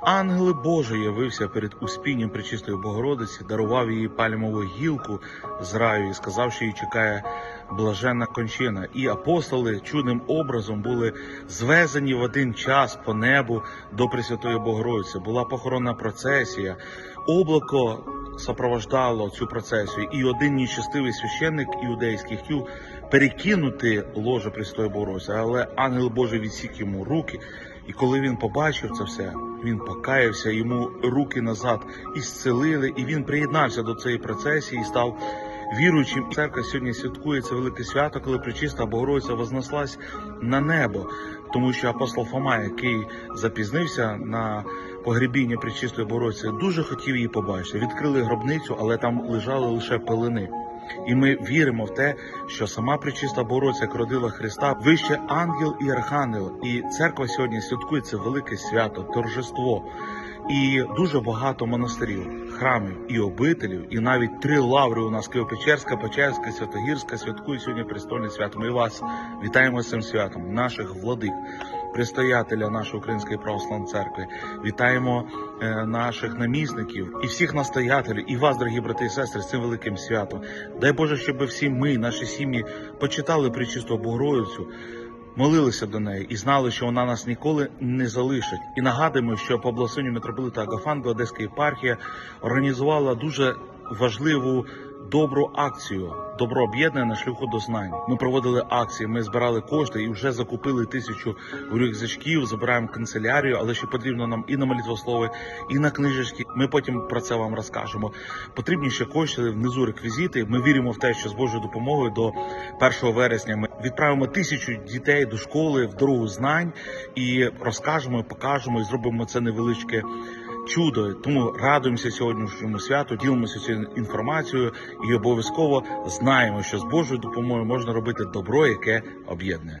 Ангел Божий явився перед успінням Пречистої Богородиці, дарував їй пальмову гілку з раю і сказав, що її чекає блаженна кончина. І апостоли чудним образом були звезені в один час по небу до Пресвятої Богородиці. Була похоронна процесія, облако сопровождало цю процесію, і один нечестивий священник іудейський хотів перекинути ложе Пресвятої Богородиці, але ангел Божий відсік йому руки. І коли він побачив це все, він покаявся, йому руки назад і і він приєднався до цієї процесії і став віруючим. Церква сьогодні святкує це велике свято, коли Пречиста Богородиця вознеслась на небо, тому що апостол Фома, який запізнився на погребіння Пречистої Богородиці, дуже хотів її побачити. Відкрили гробницю, але там лежали лише пелени. І ми віримо в те, що сама пречиста Богородиця, як родила Христа, вище ангел і архангел. І церква сьогодні святкує це велике свято, торжество. І дуже багато монастирів, храмів і обителів, і навіть три лаври у нас Києво-Печерська, Печерська, Святогірська святкують сьогодні престольне свято. Ми вас вітаємо з цим святом, наших владик, предстоятеля нашої української православної церкви. Вітаємо е, наших намісників і всіх настоятелів, і вас, дорогі брати і сестри, з цим великим святом. Дай Боже, щоб всі ми, наші сім'ї, почитали причисту Богородицю, молилися до неї і знали, що вона нас ніколи не залишить. І нагадуємо, що по благословенню митрополита Агафанга Одеська єпархія організувала дуже важливу добру акцію. Добро об'єднане на шляху до знань. Ми проводили акції, ми збирали кошти і вже закупили тисячу рюкзачків, забираємо канцелярію, але ще потрібно нам і на молитвослови, і на книжечки. Ми потім про це вам розкажемо. Потрібні ще кошти внизу реквізити. Ми віримо в те, що з Божою допомогою до 1 вересня ми відправимо тисячу дітей до школи в дорогу знань і розкажемо, і покажемо і зробимо це невеличке. Чудо, тому радуємося сьогоднішньому святу, ділимося цією інформацією і обов'язково знаємо, що з Божою допомогою можна робити добро, яке об'єднує.